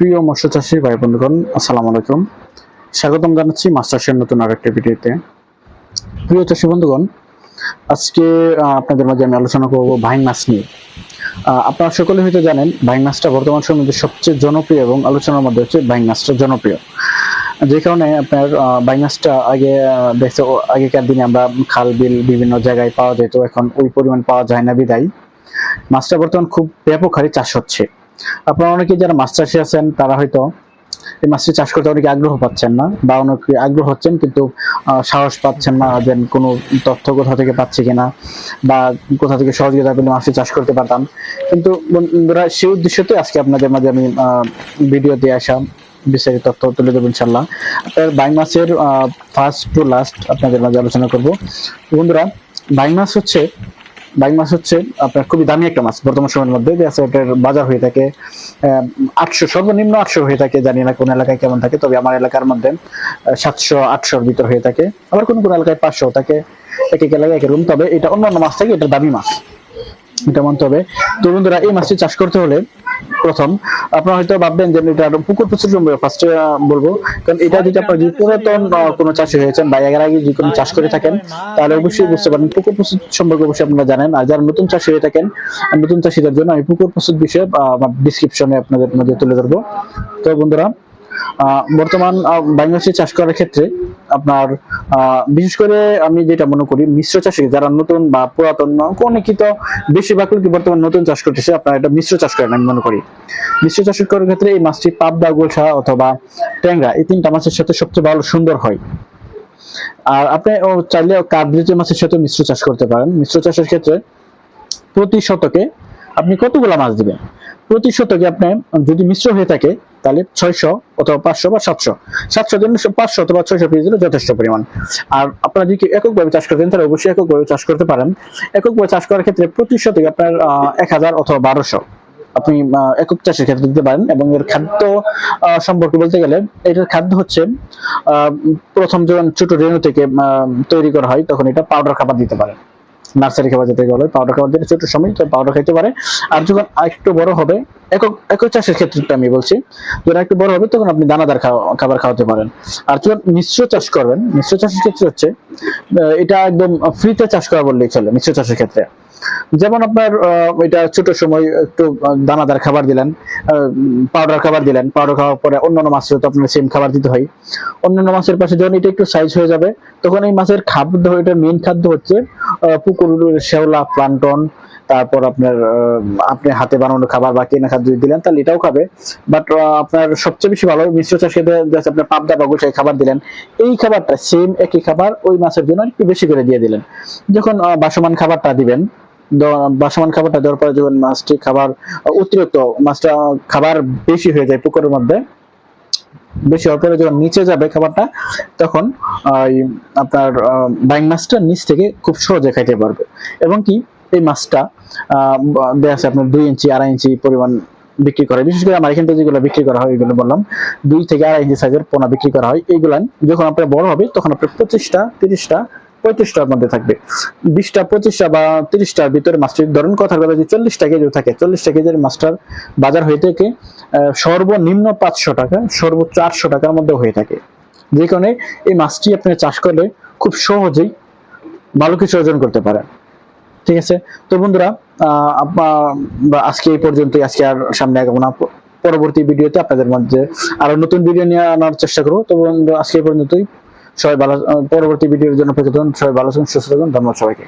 প্রিয় মৎস্য চাষী ভাই বন্ধুগণ, আসসালামু আলাইকুম। স্বাগতম জানাচ্ছি মাস্টার্সের নতুন আরেকটি ভিডিওতে। প্রিয় চাষী বন্ধুগণ, আজকে আপনাদের মাঝে আমি আলোচনা করব বাইং মাছ নিয়ে। আপনারা সকলে হয়তো জানেন বাইং মাছটা বর্তমান সময়ে মধ্যে সবচেয়ে জনপ্রিয় এবং আলোচনার মধ্যে হচ্ছে বাইং মাছটা জনপ্রিয়। যে কারণে আপনার বাইং মাছটা আগে দেখতে আগেকার দিনে আমরা খাল, বিল বিভিন্ন জায়গায় পাওয়া যেত, এখন ওই পরিমাণ পাওয়া যায় না বিদায়। মাছটা বর্তমান খুব ব্যাপক হারে চাষ হচ্ছে। আপনারা অনেকে যারা মাছ চাষি আছেন, তারা হয়তো এই মাছটি চাষ করতে অনেকে আগ্রহ পাচ্ছেন না বা অনেকে আগ্রহ হচ্ছেন কিন্তু সাহস পাচ্ছেন না যে কোনো তথ্য কোথা থেকে পাচ্ছি কিনা বা কোথা থেকে সহযোগিতা পেলে মাছটি চাষ করতে পারতাম। কিন্তু বন্ধুরা সেই উদ্দেশ্যতে আজকে আপনাদের মাঝে আমি ভিডিও দিয়ে আসা বিস্তারিত তথ্য তুলে দেবো ইনশাল্লাহ বাইং মাছের ফার্স্ট টু লাস্ট আপনাদের মাঝে আলোচনা করব। বন্ধুরা, বাইং মাছ হচ্ছে বাইং মাছ হচ্ছে, আপনার খুবই দামি একটা মাছ বর্তমান সময়ের মধ্যে। যে আছে বাজার হয়ে থাকে আটশো, সর্বনিম্ন আটশো হয়ে থাকে, জানি না কোন এলাকায় কেমন থাকে, তবে আমার এলাকার মধ্যে সাতশো, আটশোর ভিতর হয়ে থাকে। আবার কোন কোন এলাকায় পাঁচশো থাকে, এক এক এলাকায় এক তবে এটা অন্যান্য মাছ থাকে এটা দামি মাছ। এটা মানতে হবে। তরুণদের এই মাছটি চাষ করতে হলে প্রথম। আপনারা হয়তো ভাববেন যে এটা পুকুর প্রচুর ফার্স্টে বলব। কারণ এটা যদি আপনার পুরাতন কোনো চাষি হয়েছেন বা এর আগে যদি কোনো চাষ করে থাকেন, তাহলে অবশ্যই বুঝতে পারেন পুকুর প্রস্তুত সম্পর্কে অবশ্যই আপনারা জানেন। আর যারা নতুন চাষি হয়ে থাকেন নতুন চাষিদের জন্য আমি পুকুর প্রস্তুত বিষয়ে ডিসক্রিপশনে আপনাদের মধ্যে তুলে ধরবো। তো বন্ধুরা বর্তমান বাংলাদেশে চাষ করার ক্ষেত্রে আপনার বিশেষ করে আমি যেটা মনে করি, মিশ্র চাষি যারা নতুন বা পুরাতন অনেকে তো বেশিরভাগ লোকই বর্তমান নতুন চাষ করতেছে, আপনারা এটা মিশ্র চাষ করেন আমি মনে করি। মিশ্র চাষ করার ক্ষেত্রে এই মাছটি পাবদা গোলসা অথবা ট্যাংরা, এই তিনটা মাছের সাথে সবচেয়ে ভালো সুন্দর হয়। আর আপনি ও চাইলে কার্বলিজে মাছের সাথে মিশ্র চাষ করতে পারেন। মিশ্র চাষের ক্ষেত্রে প্রতি শতকে আপনি কতগুলা মাছ দিবেন? প্রতি শতকে আপনি যদি মিশ্র হয়ে থাকে, তাহলে ছয়শো অথবা পাঁচশো বা সাতশো। সাতশো জন্য পাঁচশো অথবা ছয়শো পিস দিলে যথেষ্ট পরিমাণ। আর আপনারা যদি এককভাবে চাষ করতেন, তাহলে অবশ্যই এককভাবে চাষ করতে পারেন। এককভাবে চাষ করার ক্ষেত্রে প্রতি শতকে আপনার এক হাজার অথবা বারোশো আপনি একক চাষের ক্ষেত্রে দিতে পারেন এবং এর খাদ্য সম্পর্কে বলতে গেলে এটার খাদ্য হচ্ছে প্রথম যখন ছোট রেণু থেকে তৈরি করা হয়, তখন এটা পাউডার খাবার দিতে পারে নার্সারি খাবার যেতে গেলে পাউডার খাবার দিলে ছোট সময় তো পাউডার খাইতে পারে। আর যখন একটু বড় হবে, একক একক চাষের ক্ষেত্রে আমি বলছি, যখন একটু বড় হবে তখন আপনি দানাদার খাবার খাওয়াতে পারেন। আর যখন মিশ্র চাষ করবেন, মিশ্র চাষের ক্ষেত্রে হচ্ছে এটা একদম ফ্রিতে চাষ করা বললেই চলে, মিশ্র চাষের ক্ষেত্রে। যেমন আপনার এটা ছোট সময় একটু দানাদার খাবার দিলেন পাউডার খাবার দিলেন পাউডার খাওয়ার পরে অন্যান্য মাছের তো আপনার সেম খাবার দিতে হয়। অন্যান্য মাছের পাশে যখন এটা একটু সাইজ হয়ে যাবে, তখন এই মাছের খাদ্য এটার মেইন খাদ্য হচ্ছে পুকুর শ্যাওলা প্লান্টন, তারপর আপনার আপনি হাতে বানানো খাবার বা কেনা খাদ্য দিলেন, তাহলে এটাও খাবে। বাট আপনার সবচেয়ে বেশি ভালো মিশ্র চাষে আপনার পাবদা বা গোসাই খাবার দিলেন। এই খাবারটা সেম একই খাবার ওই মাছের জন্য একটু বেশি করে দিয়ে দিলেন। যখন বাসমান খাবারটা দিবেন বাসমান খাবারটা দেওয়ার পরে যখন মাছটি খাবার অতিরিক্ত মাছটা খাবার বেশি হয়ে যায় পুকুরের মধ্যে, বেশি হওয়ার পরে যখন নিচে যাবে খাবারটা, তখন আপনার বাইং মাছটা নিচ থেকে খুব সহজে খাইতে পারবে। এবং কি, এই মাছটা দেয়া আছে আপনার দুই ইঞ্চি, আড়াই ইঞ্চি পরিমাণ বিক্রি করে। বিশেষ করে আমার এখান যেগুলো বিক্রি করা হয়, এগুলো বললাম, দুই থেকে আড়াই ইঞ্চি সাইজের পোনা বিক্রি করা হয়। এইগুলা যখন আপনার বড় হবে, তখন আপনার পঁচিশটা, তিরিশটা পঁয়ত্রিশটার মধ্যে থাকবে। বিশটা, পঁচিশটা বা তিরিশটার ভিতরে মাছটির ধরুন কথার কথা যদি চল্লিশটা কেজি থাকে। চল্লিশটা কেজির মাছটার বাজার হয়ে থাকে সর্বনিম্ন পাঁচশো টাকা, সর্বোচ্চ আটশো টাকার মধ্যে হয়ে থাকে। যে কারণে এই মাছটি আপনি চাষ করলে খুব সহজেই ভালো কিছু অর্জন করতে পারেন। ঠিক আছে? তো বন্ধুরা আজকে এই পর্যন্তই। আজকে আর সামনে আগাবো না। পরবর্তী ভিডিওতে আপনাদের মধ্যে আরও নতুন ভিডিও নিয়ে আনার চেষ্টা করব। তো বন্ধু আজকে পর্যন্তই। সবাই ভালো পরবর্তী ভিডিওর জন্য করুন। সবাই ভালো থাকুন সুস্থ থাকুন ধন্যবাদ সবাইকে